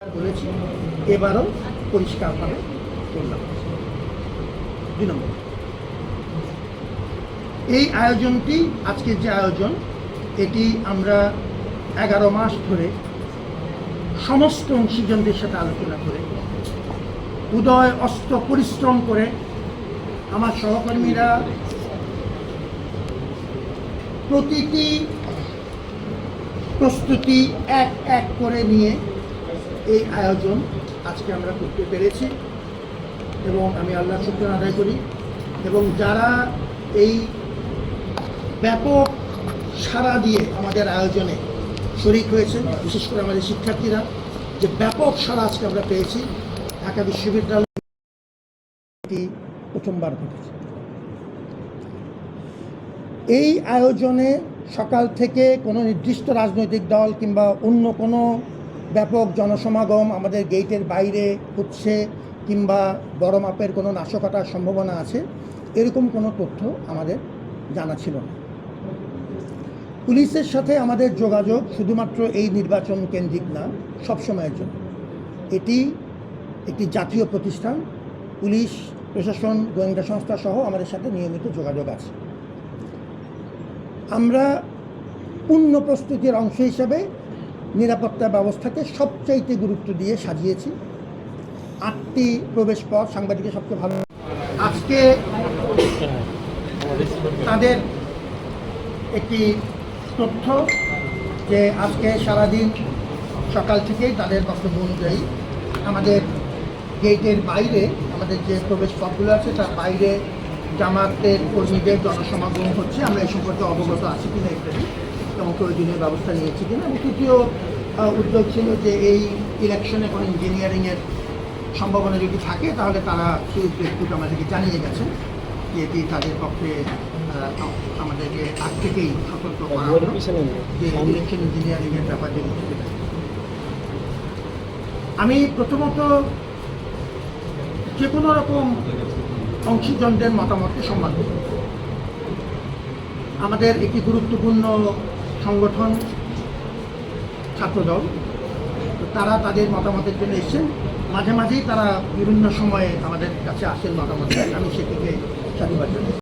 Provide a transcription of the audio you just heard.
বলেছি এবারও পরিষ্কারভাবে করলাম। দুই নম্বর। এই আয়োজনটি, আজকের যে আয়োজন, এটি আমরা এগারো মাস ধরে সমস্ত অংশীজনদের সাথে আলোচনা করে, উদয় অস্ত্র পরিশ্রম করে আমার সহকর্মীরা প্রতিটি প্রস্তুতি এক এক করে নিয়ে এই আয়োজন আজকে আমরা করতে পেরেছি এবং আমি আল্লাহ শুক্র আদায় করি। এবং যারা এই ব্যাপক সাড়া দিয়ে আমাদের আয়োজনে শরিক হয়েছে, বিশেষ করে আমাদের শিক্ষার্থীরা, যে ব্যাপক সাড়া আজকে আমরা পেয়েছি ঢাকা বিশ্ববিদ্যালয় প্রথমবার ঘটেছে। এই আয়োজনে সকাল থেকে কোনো নির্দিষ্ট রাজনৈতিক দল কিংবা অন্য কোনো ব্যাপক জনসমাগম আমাদের গেটের বাইরে হচ্ছে কিংবা বড় মাপের কোনো নাশকতার সম্ভাবনা আছে, এরকম কোনো তথ্য আমাদের জানা ছিল না। পুলিশের সাথে আমাদের যোগাযোগ শুধুমাত্র এই নির্বাচন কেন্দ্রিক না সবসময়ের জন্য। এটি একটি জাতীয় প্রতিষ্ঠান, পুলিশ, প্রশাসন, গোয়েন্দা সংস্থা সহ আমাদের সাথে নিয়মিত যোগাযোগ আছে। আমরা পূর্ণ প্রস্তুতির অংশ হিসাবে নিরাপত্তা ব্যবস্থাকে সবচাইতে গুরুত্ব দিয়ে সাজিয়েছি। আটটি প্রবেশ পথ সাংবাদিকের সবচেয়ে ভালো। আজকে তাদের একটি তথ্য যে আজকে সারাদিন সকাল থেকেই তাদের বক্তব্য অনুযায়ী আমাদের গেটের বাইরে আমাদের যে প্রবেশ পথগুলো আছে, তার বাইরে জামাতের কর্মীদের জনসমাগম হচ্ছে। আমরা এই সম্পর্কে অবগত আছি কিনা ইত্যাদি এবং প্রয়োজনীয় ব্যবস্থা নিয়েছি কিনা এবং তৃতীয় উদ্যোগ ছিল যে এই ইলেকশনে কোনো ইঞ্জিনিয়ারিংয়ের সম্ভাবনা যদি থাকে তাহলে তারা সেই উদ্যোগটুকু আমাদেরকে জানিয়ে গেছেন যে এটি তাদের পক্ষে আমাদেরকে আগ থেকেই সতর্ক করা হলো যে ইলেকশন ইঞ্জিনিয়ারিংয়ের ব্যাপারে আমি প্রথমত যে কোনো রকম অংশীজনদের মতামতকে সম্মান করি। আমাদের একটি গুরুত্বপূর্ণ সংগঠন, ছাত্রদল তারা তাদের মতামতের জন্য এসছেন মাঝে মাঝেই তারা বিভিন্ন সময়ে আমাদের কাছে আসেন মতামত। আমি সেটিকে সাধুবাদ জানাই